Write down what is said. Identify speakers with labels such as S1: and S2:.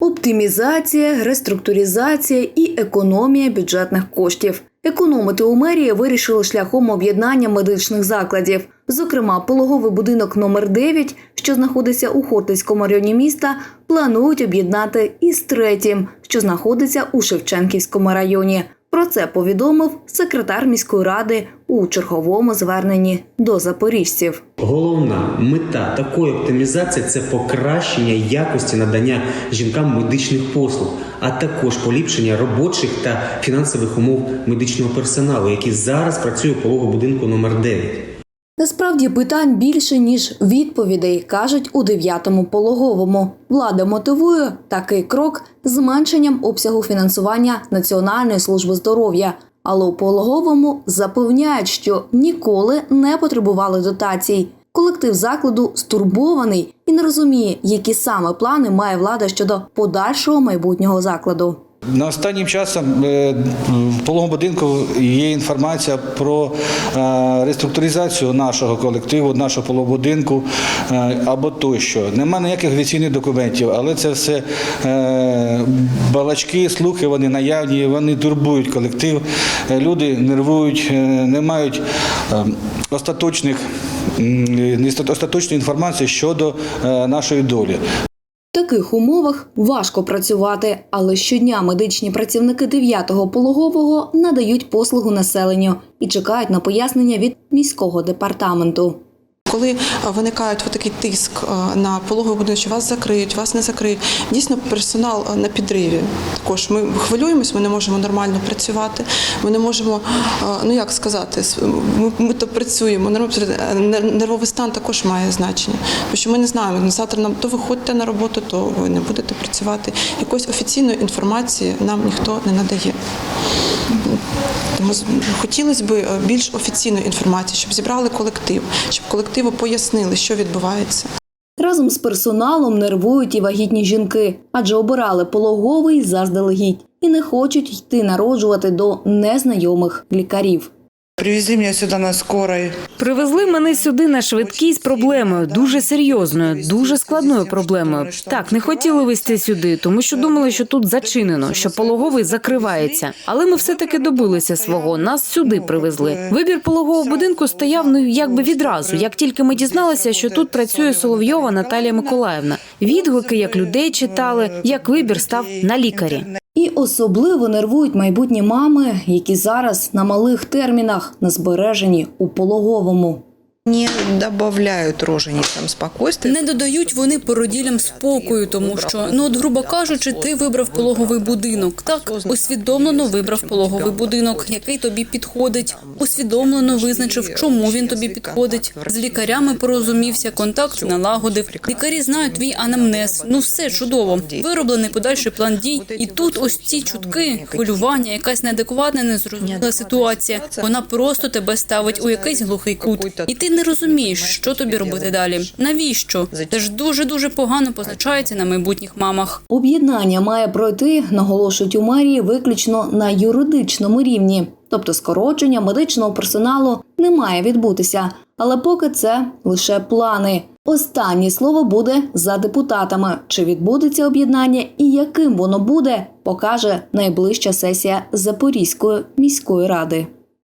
S1: Оптимізація, реструктуризація і економія бюджетних коштів. Економити у мерії вирішили шляхом об'єднання медичних закладів. Зокрема, пологовий будинок номер 9, що знаходиться у Хортицькому районі міста, планують об'єднати із третім, що знаходиться у Шевченківському районі. Про це повідомив секретар міської ради у черговому зверненні до запоріжців.
S2: Головна мета такої оптимізації це покращення якості надання жінкам медичних послуг, а також поліпшення робочих та фінансових умов медичного персоналу, який зараз працює у пологу будинку номер 9.
S1: Насправді питань більше ніж відповідей, кажуть у дев'ятому пологовому. Влада мотивує такий крок зменшенням обсягу фінансування Національної служби здоров'я. Але у пологовому запевняють, що ніколи не потребували дотацій. Колектив закладу стурбований і не розуміє, які саме плани має влада щодо подальшого майбутнього закладу.
S3: На останнім часом е, в пологовому будинку є інформація про е, реструктуризацію нашого колективу, нашого пологового будинку е, або тощо. Нема ніяких офіційних документів, але це все балачки, слухи, вони наявні, вони турбують колектив. Люди нервують, не мають остаточних остаточної інформації щодо нашої долі.
S1: Таких умовах важко працювати, але щодня медичні працівники 9-го пологового надають послугу населенню і чекають на пояснення від міського департаменту.
S4: Коли е, виникає такий тиск е, на пологовий будинок, що вас закриють, вас не закриють, дійсно персонал е, на підриві. Також ми хвилюємось, ми не можемо нормально працювати. Ми не можемо, ну як сказати, ми, ми то працюємо. Нервовий стан також має значення. Тому що ми не знаємо, завтра нам то виходьте на роботу, то ви не будете працювати. Якоїсь офіційної інформації нам ніхто не надає. Тому хотілося б е, більш офіційної інформації, щоб зібрали колектив, щоб колективу пояснили, що відбувається.
S1: Разом з персоналом нервують і вагітні жінки, адже обирали пологовий заздалегідь і не хочуть йти народжувати до незнайомих лікарів.
S5: Привезли меня сюда на скорой.
S6: Привезли мене сюди на швидкій з проблемою, дуже серйозною, дуже складною проблемою. Так, не хотіли везти сюди, тому що думали, що тут зачинено, що пологовий закривається. Але ми все таки добилися свого. Нас сюди привезли. Вибір пологового будинку стояв ну якби відразу. Як тільки ми дізналися, що тут працює Соловйова Наталія Миколаївна. Відгуки, як людей читали, як вибір став на лікарі.
S1: Особливо нервують майбутні мами, які зараз на малих термінах на збереженні у пологовому.
S7: Не добавляют роженицам спокойствия.
S8: Не додають вони породілям спокою, тому що ну от, грубо кажучи, ти вибрав пологовий будинок. Так усвідомлено вибрав пологовий будинок, який тобі підходить. Усвідомлено визначив, чому він тобі підходить. З лікарями порозумівся, контакт налагодив. Лікарі знають твій анамнез. Ну все чудово. Вироблений подальший план дій. І тут ось ці чутки, хвилювання, якась неадекватна, незрозуміла ситуація. Вона просто тебе ставить у якийсь глухий кут. І ти не розумієш, що тобі робити далі. Навіщо? Це ж дуже дуже погано позначається на майбутніх мамах.
S1: Об'єднання має пройти, наголошують у мерії, виключно на юридичному рівні, тобто скорочення медичного персоналу не має відбутися. Але поки це лише плани. Останнє слово буде за депутатами. Чи відбудеться об'єднання і яким воно буде, покаже найближча сесія Запорізької міської ради.